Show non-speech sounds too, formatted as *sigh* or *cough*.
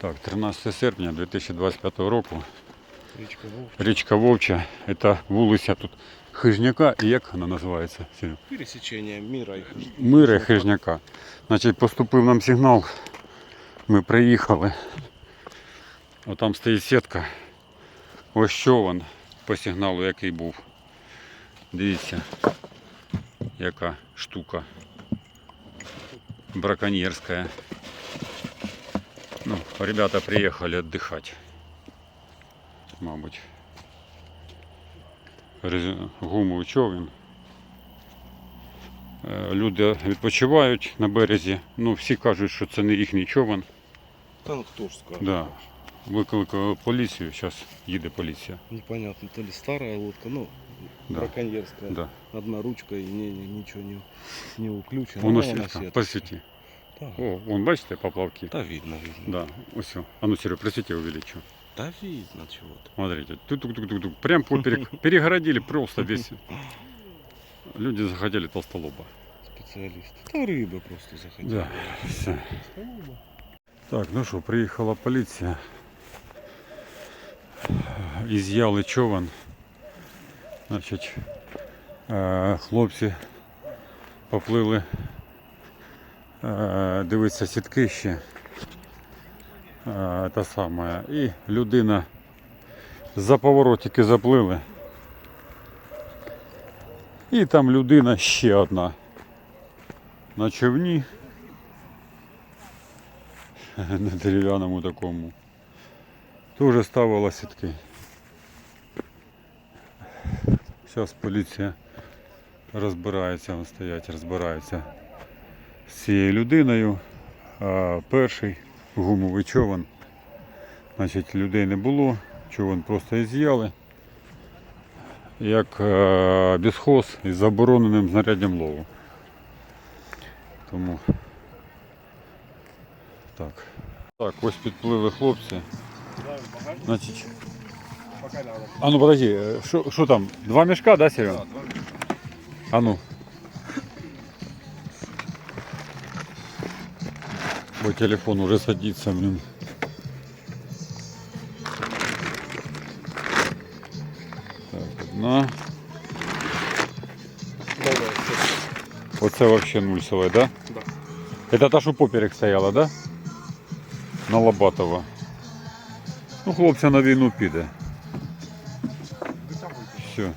Так, 13 серпня 2025 року. Річка Вовк. Річка Вовча. Це вулиця тут Хижняка. І як вона називається? Серег? Пересічення міра і Мира і Хижняка. Значить, поступив нам сигнал. Ми приїхали. Отам стоїть сітка. Ось човен по сигналу, який був. Дивіться, яка штука. Браконьерська. Ну, ребята приехали отдыхать. Мабуть. Гумовий човен. Е, Люди відпочивають на березі. Ну, всі кажуть, що це не їхній човен. Та ну хто ж скаже. Да. Викликали поліцію, зараз їде поліція. Непонятно, то ли старая лодка, ну, Да. браконьерская. Да. Одна ручка и не, не- не, уключено. Воно Ну, вона світка, сітка. посвіті. Та, О, вон бачите поплавки? та видно, видно. Да, ось. о. А ну, Серега, присвіти увеличу. Та видно чего-то. Смотрите, тук-тук-тук-тук. Прям поперек, *laughs* перегородили просто *laughs* весь. Люди захотели толстолоба. Специалист. Та рыба просто заходила. Да, все. Так, ну що, приїхала поліція. Із'яли човен. Значить, е, хлопці поплили Е, дивитися сітки ще. Е, Та саме. І людина за поворотики заплили. І там людина ще одна на човні. *laughs* на дерев'яному такому. Теж ставила сітки. Зараз поліція розбирається, стоять, розбирається з цією людиною. А перший гумовий човен. Значить, людей не було, човен просто із'яли. Як е, безхоз із забороненим знаряддям лову. Тому так. Так, ось підпливли хлопці. Значить. А ну подожди, е, що що там? Два мішка, да, Серега? А ну. Бо телефон уже садится, блин. Так, одна. Оце вообще нульсовая, да? Да. Это та, що поперек стояла, да? На Лобатова. Ну, хлопця на війну піде. Все.